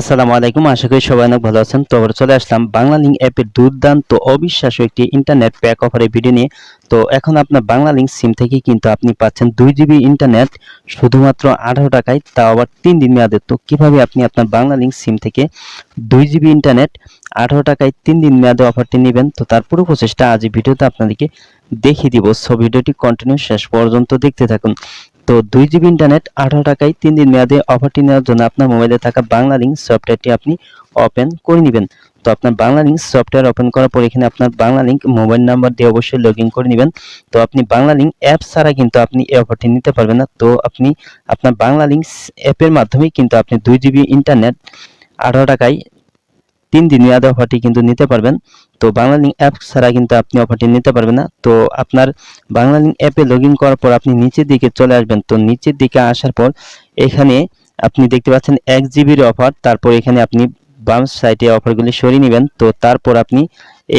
আসসালামু আলাইকুম, আশা করি সবাই অনেক ভালো আছেন। তো চলে আসলাম বাংলা লিঙ্ক অ্যাপের দুর্দান্ত, অবিশ্বাস্য একটি ইন্টারনেট প্যাক অফারের ভিডিও নিয়ে। তো এখন আপনার বাংলা লিঙ্ক সিম থেকে কিন্তু আপনি পাচ্ছেন দুই জিবি ইন্টারনেট শুধুমাত্র আঠারো টাকায়, তাও আবার তিন দিন মেয়াদের তো কীভাবে আপনি আপনার বাংলা লিঙ্ক সিম থেকে দুই জিবি ইন্টারনেট আঠারো টাকায় তিন দিন মেয়াদে অফারটি নেবেন? তো তার পুরো প্রচেষ্টা আজ ভিডিওতে আপনাদেরকে দেখিয়ে দিব। সো ভিডিওটি কন্টিনিউ শেষ পর্যন্ত দেখতে থাকুন। তো দুই জিবি ইন্টারনেট আঠারো টাকায় তিন দিন মেয়াদে অফারটি নেওয়ার জন্য আপনার মোবাইলে থাকা বাংলা লিঙ্ক সফটওয়্যারটি আপনি ওপেন করে নেবেন। তো আপনার বাংলা লিঙ্ক সফটওয়্যার ওপেন করার পর এখানে আপনার বাংলা লিঙ্ক মোবাইল নাম্বার দিয়ে অবশ্যই লগ করে নেবেন। তো আপনি বাংলা লিঙ্ক অ্যাপ ছাড়া কিন্তু আপনি এই অফারটি নিতে পারবেন না। তো আপনি আপনার বাংলা লিঙ্ক অ্যাপের মাধ্যমেই কিন্তু আপনি দুই জিবি ইন্টারনেট আঠারো টাকায় তিন দিন মেয়াদে অফারটি কিন্তু নিতে পারবেন। তো বাংলা লিঙ্ক অ্যাপ ছাড়া কিন্তু আপনি অফারটি নিতে পারবেন না। তো আপনার বাংলা লিঙ্ক অ্যাপে লগ ইন করার পর আপনি নিচের দিকে চলে আসবেন। তো নিচের দিকে আসার পর এখানে আপনি দেখতে পাচ্ছেন এক জিবির অফার তারপর এখানে আপনি বাম সাইটে অফারগুলি সরিয়ে নেবেন। তো তারপর আপনি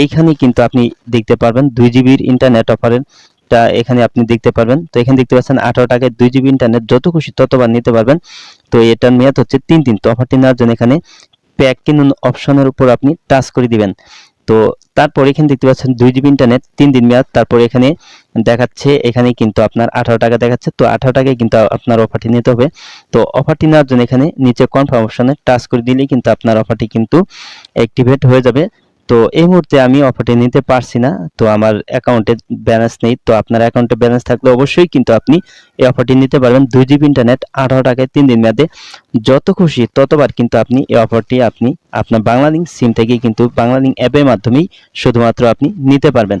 এইখানে কিন্তু আপনি দেখতে পারবেন দুই জিবির ইন্টারনেট অফারের টা এখানে আপনি দেখতে পারবেন। তো এখানে দেখতে পাচ্ছেন আঠারো টাকায় দুই জিবি ইন্টারনেট যত খুশি ততবার নিতে পারবেন। তো এটার মেয়াদ হচ্ছে তিন দিন। তো অফারটি নেওয়ার জন্য এখানে প্যাক কিনুন অপশনের উপর আপনি টাচ করে দিবেন। তো তারপর এখানে দেখতে পাচ্ছেন দুই জিবি ইন্টারনেট তিন দিন মেয়াদ। তারপর এখানে দেখাচ্ছে, এখানে কিন্তু আপনার আঠারো টাকা দেখাচ্ছে। তো আঠারো টাকায় কিন্তু আপনার অফারটি নিতে হবে। তো অফারটি নেওয়ার জন্য এখানে নিচে কনফার্ম অপশনে টাচ করে দিলেই কিন্তু আপনার অফারটি কিন্তু অ্যাক্টিভেট হয়ে যাবে। তো এই মুহূর্তে আমি অফারটি নিতে পারছি না, তো আমার অ্যাকাউন্টে ব্যালেন্স নেই, তো আপনার অ্যাকাউন্টে ব্যালেন্স থাকলে অবশ্যই কিন্তু আপনি এই অফারটি নিতে পারবেন। দুই জিবি ইন্টারনেট আঠারো টাকায় তিন দিন মেয়াদে। যত খুশি, ততবার কিন্তু আপনি এই অফারটি আপনি আপনার বাংলালিং সিম থেকে কিন্তু বাংলালিং অ্যাপের মাধ্যমেই শুধুমাত্র আপনি নিতে পারবেন।